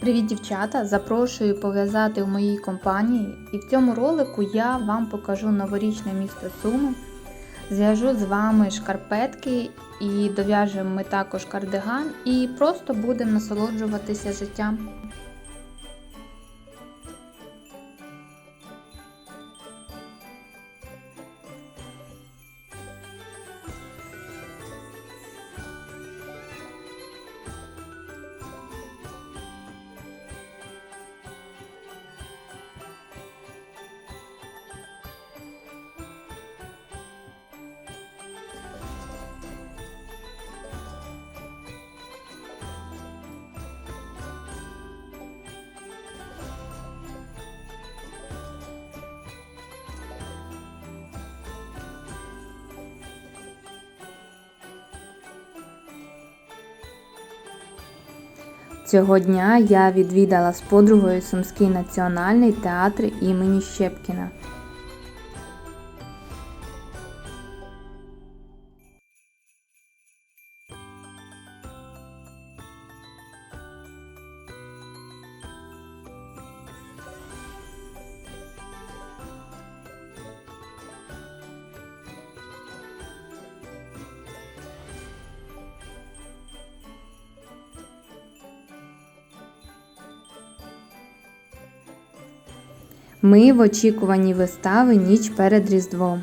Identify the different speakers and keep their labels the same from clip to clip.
Speaker 1: Привіт, дівчата! Запрошую пов'язати в моїй компанії і в цьому ролику я вам покажу новорічне місто Суми. Зв'яжу з вами шкарпетки і дов'яжемо ми також кардиган і просто будемо насолоджуватися життям. Цього дня я відвідала з подругою Сумський національний театр імені Щепкіна. Ми в очікуванні вистави ніч перед Різдвом.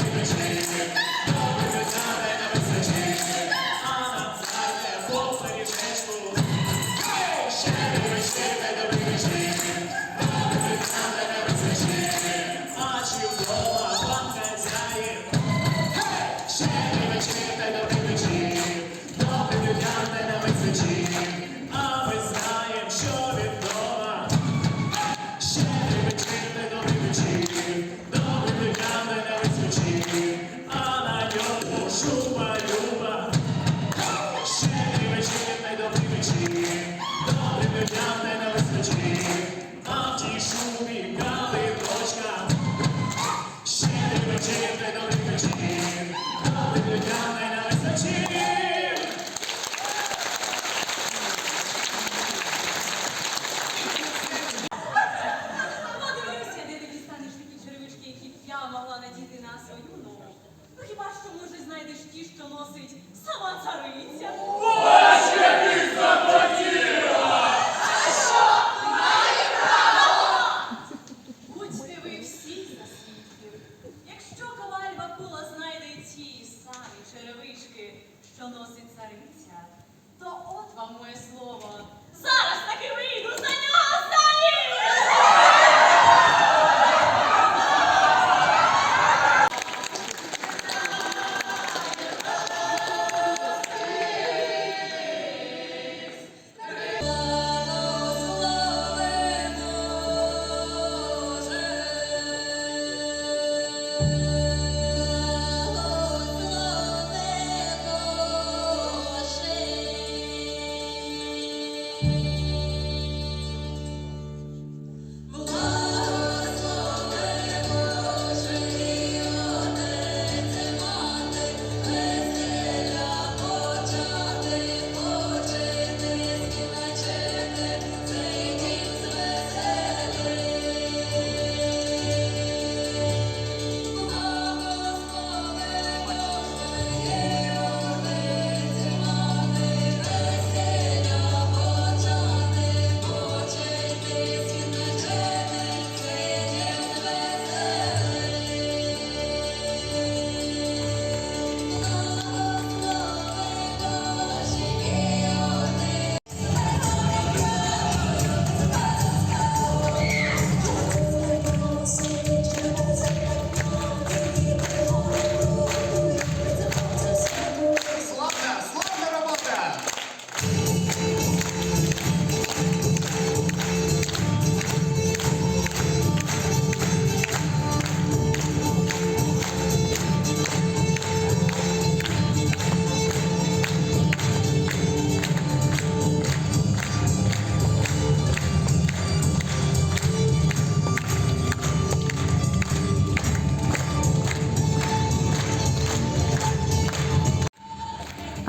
Speaker 2: വിഷയത്തിൽ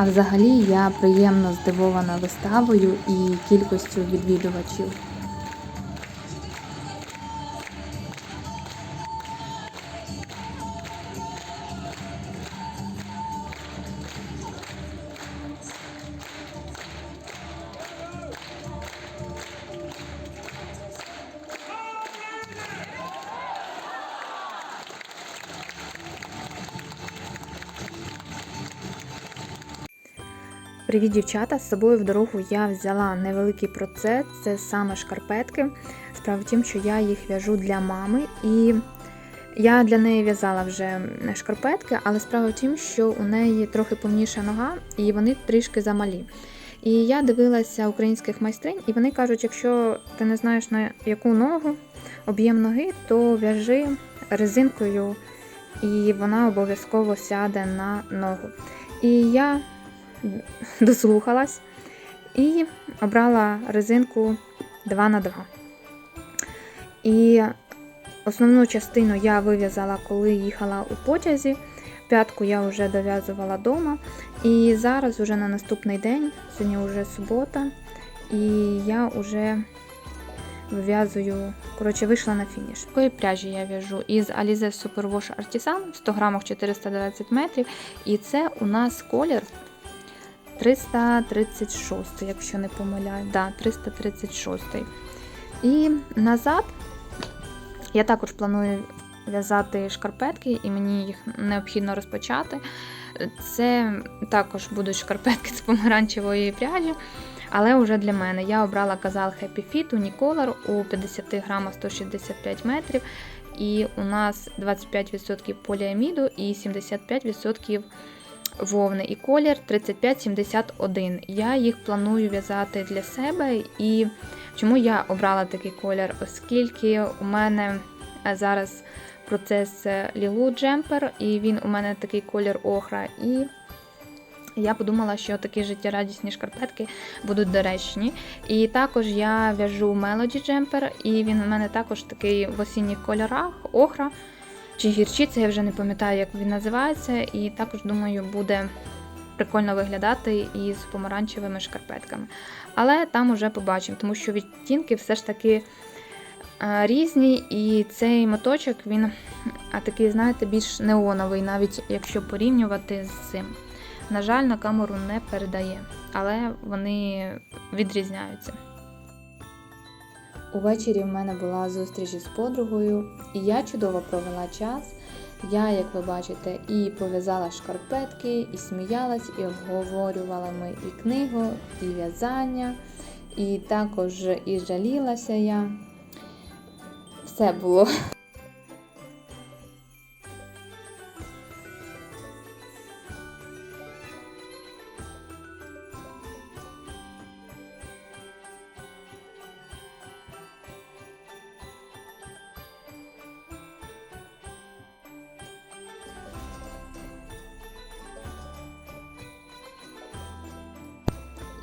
Speaker 2: Взагалі я приємно здивована виставою і кількістю відвідувачів. Привіт, дівчата! З собою в дорогу я взяла невеликий процес, це саме шкарпетки. Справа в тім, що я їх в'яжу для мами, і я для неї в'язала вже шкарпетки, але справа в тім, що у неї трохи повніша нога, і вони трішки замалі. І я дивилася українських майстринь, і вони кажуть, якщо ти не знаєш на яку ногу, об'єм ноги, то в'яжи резинкою, і вона обов'язково сяде на ногу. І я дослухалась і обрала резинку 2 на 2 І основну частину я вив'язала, коли їхала у потязі. П'ятку я вже дов'язувала вдома. І зараз, уже на наступний день, сьогодні вже субота, і я вже вив'язую, коротше, вийшла на фініш. Такої пряжі я в'яжу із Alize Superwash Artisan 100 грамах 420 метрів. І це у нас колір 336, якщо не помиляю. Да, 336. І назад я також планую в'язати шкарпетки, і мені їх необхідно розпочати. Це також будуть шкарпетки з помаранчевої пряжі. Але вже для мене я обрала казал Happy Fit Unicolor у 50 грамах 165 метрів. І у нас 25% поліаміду і 75% вовни і колір 3571. Я їх планую в'язати для себе. І чому я обрала такий колір? Оскільки у мене зараз процес Лілу Джемпер, і він у мене такий колір охра. І я подумала, що такі життєрадісні шкарпетки будуть доречні. І також я в'яжу Melody Jumper, і він у мене також такий в осінніх кольорах, охра чи гірчиця, я вже не пам'ятаю, як він називається. І також, думаю, буде прикольно виглядати із помаранчевими шкарпетками. Але там уже побачимо, тому що відтінки все ж таки е, різні, і цей моточок він такий, знаєте, більш неоновий, навіть якщо порівнювати з цим. На жаль, на камеру не передає, але вони відрізняються. Увечері в мене була зустріч із подругою, і я чудово провела час. Я, як ви бачите, і пов'язала шкарпетки, і сміялась, і обговорювала ми і книгу, і в'язання, і також і жалілася я. Все було.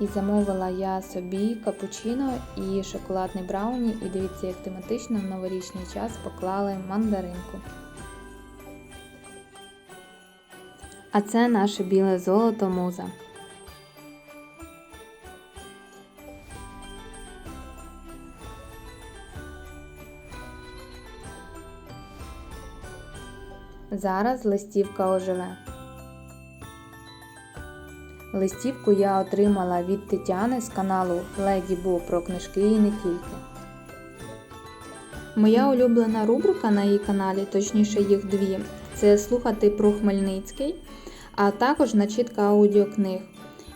Speaker 2: І замовила я собі капучино і шоколадний брауні. І дивіться, як тематично в новорічний час поклали мандаринку. А це наше біле золото муза. Зараз листівка оживе. Листівку я отримала від Тетяни з каналу Леді Бо про книжки і не тільки. Моя улюблена рубрика на її каналі, точніше їх дві, це слухати про Хмельницький, а також начітка аудіокниг.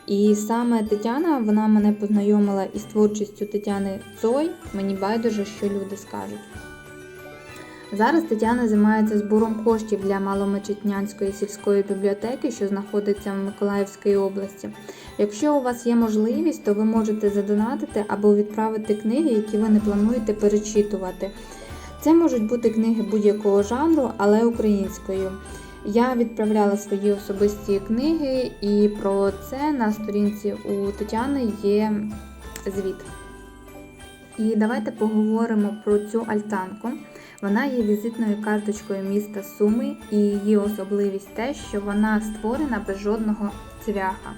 Speaker 2: І саме Тетяна вона мене познайомила із творчістю Тетяни Цой. Мені байдуже, що люди скажуть. Зараз Тетяна займається збором коштів для Маломечетнянської сільської бібліотеки, що знаходиться в Миколаївській області. Якщо у вас є можливість, то ви можете задонатити або відправити книги, які ви не плануєте перечитувати. Це можуть бути книги будь-якого жанру, але українською. Я відправляла свої особисті книги, і про це на сторінці у Тетяни є звіт. І давайте поговоримо про цю альтанку. Вона є візитною карточкою міста Суми, і її особливість те, що вона створена без жодного цвяха.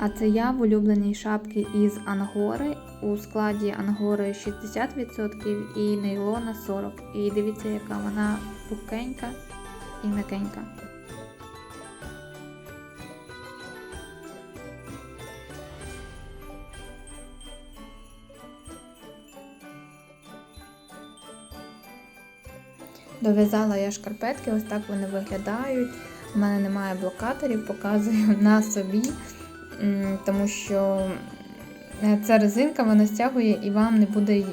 Speaker 2: А це я в улюбленій шапці із ангори. У складі ангори 60% і нейлона 40%. І дивіться, яка вона пухкенька і м'якенька. Дов'язала я шкарпетки, ось так вони виглядають. У мене немає блокаторів, показую на собі, тому що е, ця резинка вона стягує і вам не буде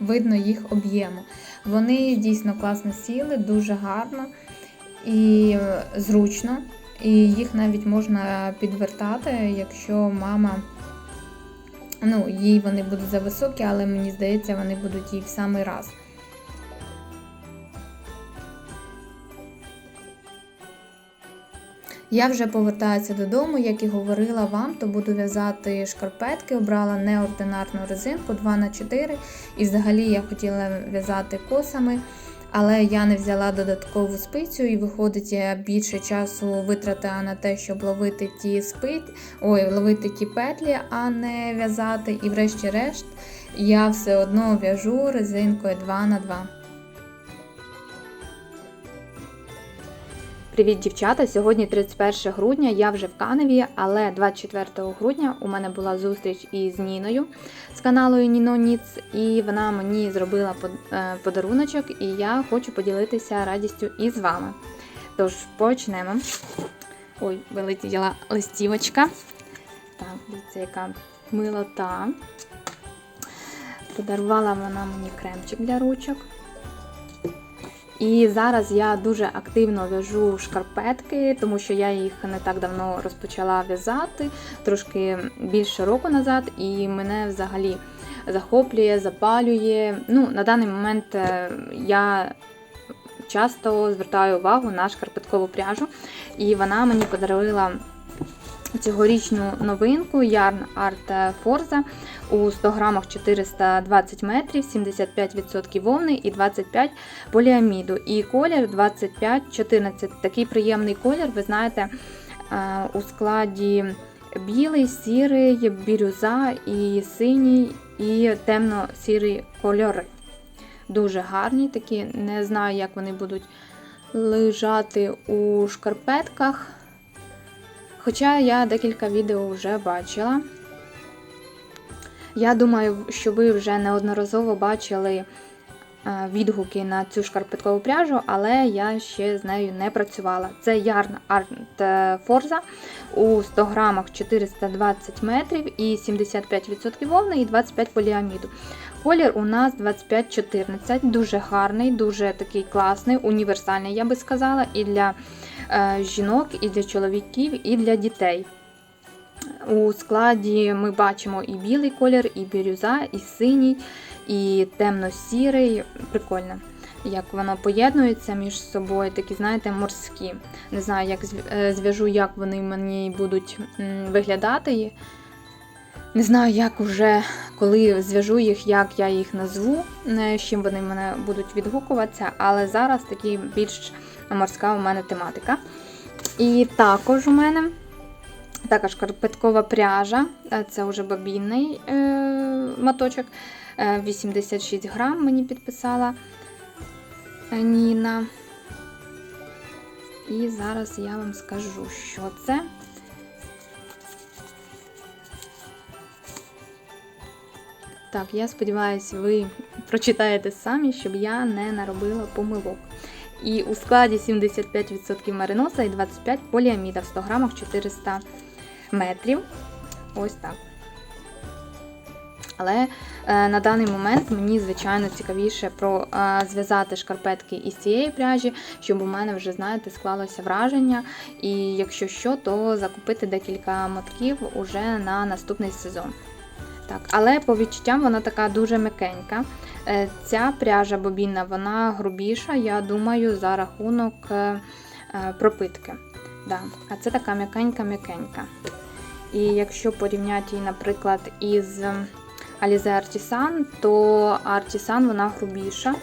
Speaker 2: видно їх об'єму. Вони дійсно класно сіли, дуже гарно і е, зручно. І їх навіть можна підвертати, якщо мама. Ну, їй вони будуть зависокі, але мені здається, вони будуть їй в самий раз. Я вже повертаюся додому, як і говорила вам, то буду в'язати шкарпетки. Обрала неординарну резинку 2х4. І взагалі я хотіла в'язати косами, але я не взяла додаткову спицю, і виходить, я більше часу витратила на те, щоб ловити ті спиць, ой, ловити ті петлі, а не в'язати. І врешті-решт я все одно в'яжу резинкою 2х2. Привіт, дівчата! Сьогодні 31 грудня, я вже в Каневі, але 24 грудня у мене була зустріч із Ніною з каналу Ніно Ніц, і вона мені зробила е, подаруночок, і я хочу поділитися радістю із вами. Тож почнемо. Ой, вилетіла листівочка. Так, дивіться, яка милота. Подарувала вона мені кремчик для ручок. І зараз я дуже активно в'яжу шкарпетки, тому що я їх не так давно розпочала в'язати, трошки більше року назад, і мене взагалі захоплює, запалює. Ну, на даний момент е, я часто звертаю увагу на шкарпеткову пряжу, і вона мені подарувала цьогорічну новинку Yarn Art Forza у 100 грамах 420 метрів, 75% вовни і 25 поліаміду. І колір 25-14. Такий приємний колір, ви знаєте, е, у складі білий, сірий, бірюза і синій, і темно-сірий кольори. Дуже гарні такі. Не знаю, як вони будуть лежати у шкарпетках. Хоча я декілька відео вже бачила. Я думаю, що ви вже неодноразово бачили е, відгуки на цю шкарпеткову пряжу, але я ще з нею не працювала. Це Yarn Art Forza у 100 грамах 420 метрів і 75% вовни і 25 поліаміду. Колір у нас 2514, дуже гарний, дуже такий класний, універсальний, я би сказала, і для е, жінок, і для чоловіків, і для дітей. У складі ми бачимо і білий колір, і бірюза, і синій, і темно-сірий. Прикольно, як воно поєднується між собою, такі, знаєте, морські. Не знаю, як е, зв'яжу, як вони мені будуть виглядати. Не знаю, як уже, коли зв'яжу їх, як я їх назву, е, з чим вони мене будуть відгукуватися, але зараз такі більш морська у мене тематика. І також у мене така шкарпеткова пряжа, е, це вже бобінний е, моточок. е, 86 грам мені підписала е, Ніна. І зараз я вам скажу, що це. Так, я сподіваюся, ви прочитаєте самі, щоб я не наробила помилок. І у складі 75% мариноса і 25 поліаміда в 100 грамах 400 метрів. Ось так. Але е, на даний момент мені, звичайно, цікавіше про е, зв'язати шкарпетки із цієї пряжі, щоб у мене вже, знаєте, склалося враження. І якщо що, то закупити декілька мотків уже на наступний сезон. Так, але по відчуттям вона така дуже м'якенька. Е, Ця пряжа бобінна, вона грубіша, я думаю, за рахунок е, е, пропитки. Да. А це така м'якенька-м'якенька. І якщо порівняти її, наприклад, із Alize Artisan, то Artisan вона грубіша.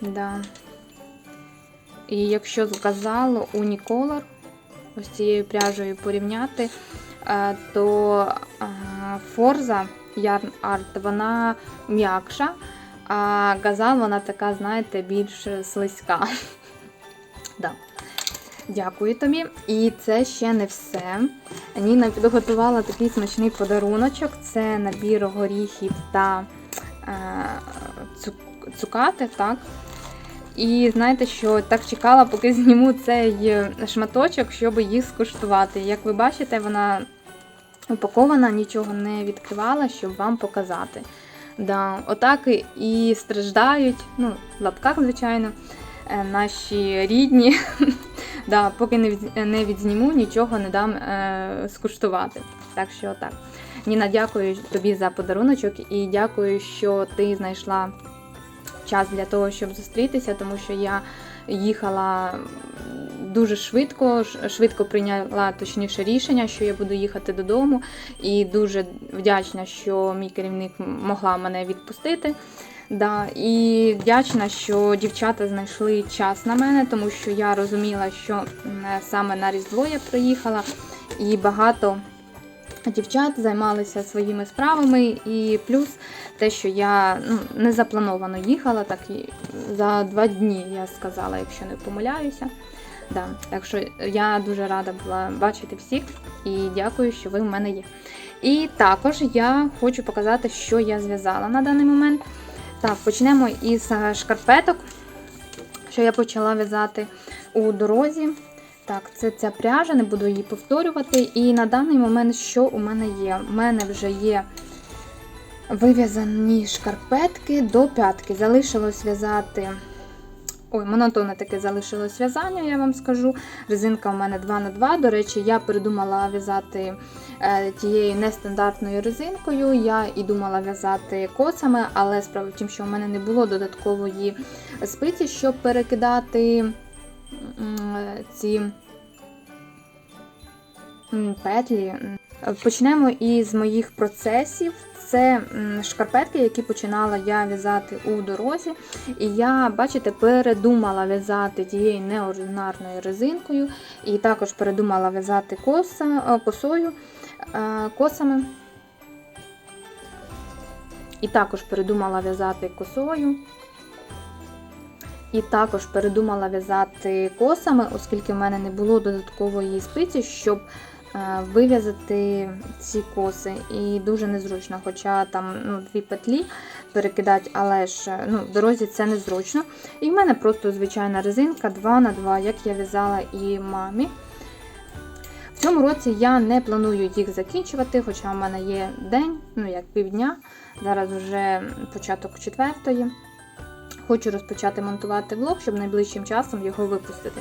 Speaker 2: Да. І якщо з Gazal Unicolor, ось цією пряжею порівняти, то е, Forza Yarn Art вона м'якша, а Gazal вона така, знаєте, більш слизька. Да. Дякую тобі. І це ще не все. Ніна підготувала такий смачний подаруночок. Це набір горіхів та е, цукати, так. І знаєте, що так чекала, поки зніму цей шматочок, щоб їх скуштувати. Як ви бачите, вона упакована, нічого не відкривала, щоб вам показати. Да, отак і- страждають, ну, в лапках, звичайно, е, наші рідні. Да, поки не, відзніму, нічого не дам е, скуштувати. Так що так. Ніна, дякую тобі за подаруночок і дякую, що ти знайшла час для того, щоб зустрітися, тому що я їхала дуже швидко, швидко прийняла точніше рішення, що я буду їхати додому. І дуже вдячна, що мій керівник могла мене відпустити. Да, і вдячна, що дівчата знайшли час на мене, тому що я розуміла, що саме на Різдво я приїхала, і багато дівчат займалися своїми справами. І плюс те, що я ну, не заплановано їхала, так і за два дні я сказала, якщо не помиляюся. Да, так що я дуже рада була бачити всіх і дякую, що ви в мене є. І також я хочу показати, що я зв'язала на даний момент. Так, почнемо із шкарпеток, що я почала в'язати у дорозі. Так, це ця пряжа, не буду її повторювати. І на даний момент, що у мене є? У мене вже є вив'язані шкарпетки до п'ятки. Залишилось в'язати. Ой, монотонне таке залишилось в'язання, я вам скажу. Резинка у мене 2 на 2 До речі, я придумала в'язати е, тією нестандартною резинкою. Я і думала в'язати косами, але справа в тім, що в мене не було додаткової спиці, щоб перекидати е, ці петлі. Почнемо із моїх процесів. Це шкарпетки, які починала я в'язати у дорозі. І я, бачите, передумала в'язати тією неординарною резинкою. І також передумала в'язати коса, е, косою, е, косами. І також передумала в'язати косою. І також передумала в'язати косами, оскільки в мене не було додаткової спиці, щоб вив'язати ці коси. І дуже незручно, хоча там ну, дві петлі перекидати, але ж е, ну, в дорозі це незручно. І в мене просто звичайна резинка 2 на 2 як я в'язала і мамі. В цьому році я не планую їх закінчувати, хоча в мене є день, ну як півдня. Зараз вже початок четвертої. Хочу розпочати монтувати влог, щоб найближчим часом його випустити.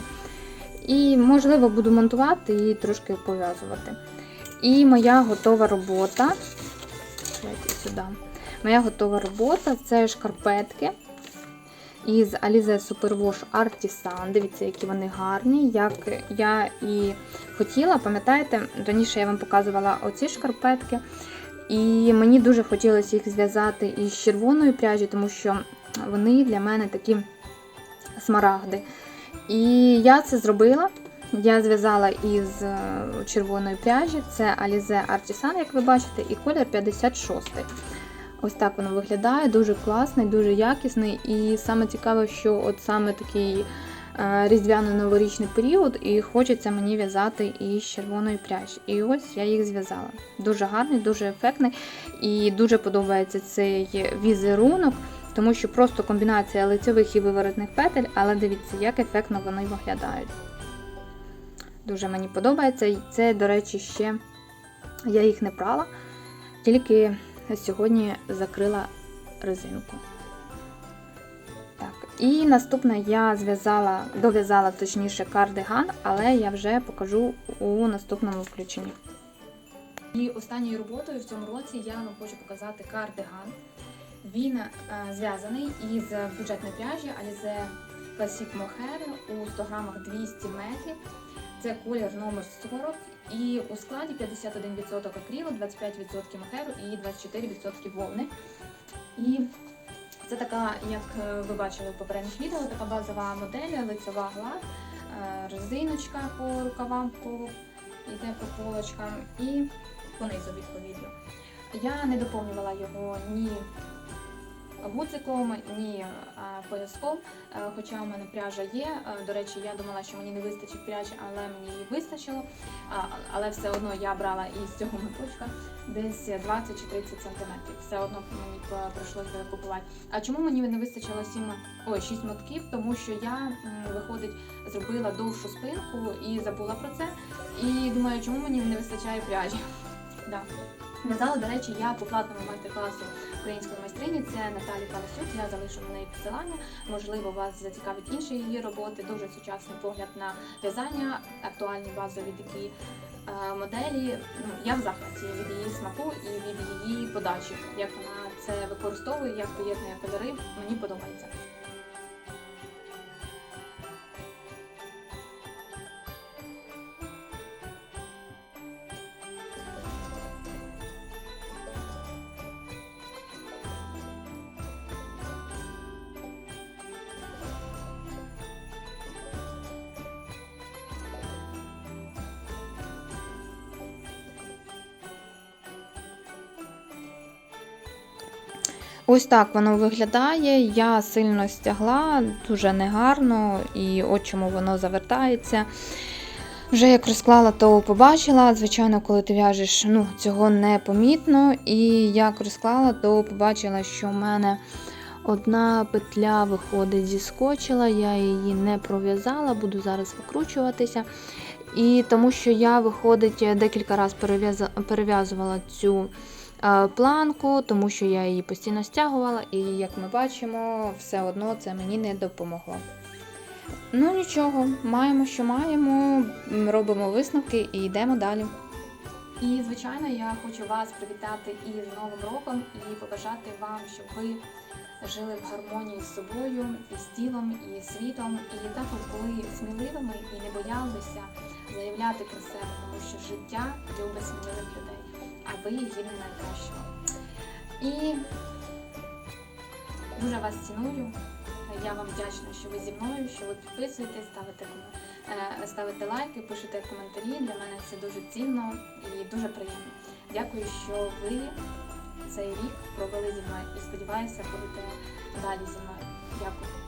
Speaker 2: І, можливо, буду монтувати і трошки пов'язувати. І моя готова робота. Сюди. Моя готова робота це шкарпетки із Alize Superwash Artisan. Дивіться, які вони гарні. Як я і хотіла, пам'ятаєте, раніше я вам показувала оці шкарпетки. І мені дуже хотілося їх зв'язати із червоної пряжі, тому що вони для мене такі смарагди. І я це зробила. Я зв'язала із е, червоної пряжі. Це Alize Artisan, як ви бачите, і колір 56. Ось так воно виглядає, дуже класний, дуже якісний. І саме цікаве, що от саме такий е, різдвяно-новорічний період, і хочеться мені в'язати із червоної пряжі. І ось я їх зв'язала. Дуже гарний, дуже ефектний і дуже подобається цей візерунок, тому що просто комбінація лицьових і виворотних петель, але дивіться, як ефектно вони виглядають. Дуже мені подобається. І це, до речі, ще я їх не прала, тільки сьогодні закрила резинку. Так, і наступне я зв'язала, дов'язала точніше кардиган, але я вже покажу у наступному включенні. І останньою роботою в цьому році я вам хочу показати кардиган. Він е, зв'язаний із бюджетної пряжі Alize Classic Mohair у 100 грамах 200 метрів. Це колір номер 40 і у складі 51% акрилу, 25% мохеру і 24% вовни. І Це така, як е, ви бачили в попередніх відео, така базова модель, лицьова гладь, е, резиночка по рукавам по, йде по полочкам і понизу відповідно. Я не доповнювала його ні гудзиком, ні пояском, е, хоча у мене пряжа є. Е, До речі, я думала, що мені не вистачить пряжі, але мені її вистачило. Але все одно я брала із цього моточка десь 20 чи 30 сантиметрів. Все одно мені би купувати. А чому мені не вистачило 7, ой, 6 мотків? Тому що я виходить зробила довшу спинку і забула про це. І думаю, чому мені не вистачає пряжі. Да. В'язала, до речі, я по платному майстер-класу української майстрині. Це Наталі Панасюк. Я залишу на неї посилання. Можливо, вас зацікавить інші її роботи. Дуже сучасний погляд на в'язання, актуальні базові такі е, моделі. Ну, я в захваті від її смаку і від її подачі. Як вона це використовує, як поєднує кольори, мені подобається. Ось так воно виглядає. Я сильно стягла, дуже негарно, і от чому воно завертається. Вже як розклала, то побачила. Звичайно, коли ти в'яжеш, ну, цього не помітно. І як розклала, то побачила, що в мене одна петля виходить зіскочила, я її не пров'язала, буду зараз викручуватися. І тому що я, виходить, декілька разів перев'язувала цю планку, тому що я її постійно стягувала, і як ми бачимо, все одно це мені не допомогло. Ну нічого, маємо, що маємо, робимо висновки і йдемо далі. І, звичайно, я хочу вас привітати із Новим роком і побажати вам, щоб ви жили в гармонії з собою, і з тілом, і з світом, і також були сміливими і не боялися заявляти про себе, тому що життя любить сміливих людей, а ви гідні найкращого. І дуже вас ціную. Я вам вдячна, що ви зі мною, що ви підписуєтесь, ставите, е, ставите лайки, пишете коментарі. Для мене це дуже цінно і дуже приємно. Дякую, що ви цей рік провели зі мною і сподіваюся, будете далі зі мною. Дякую.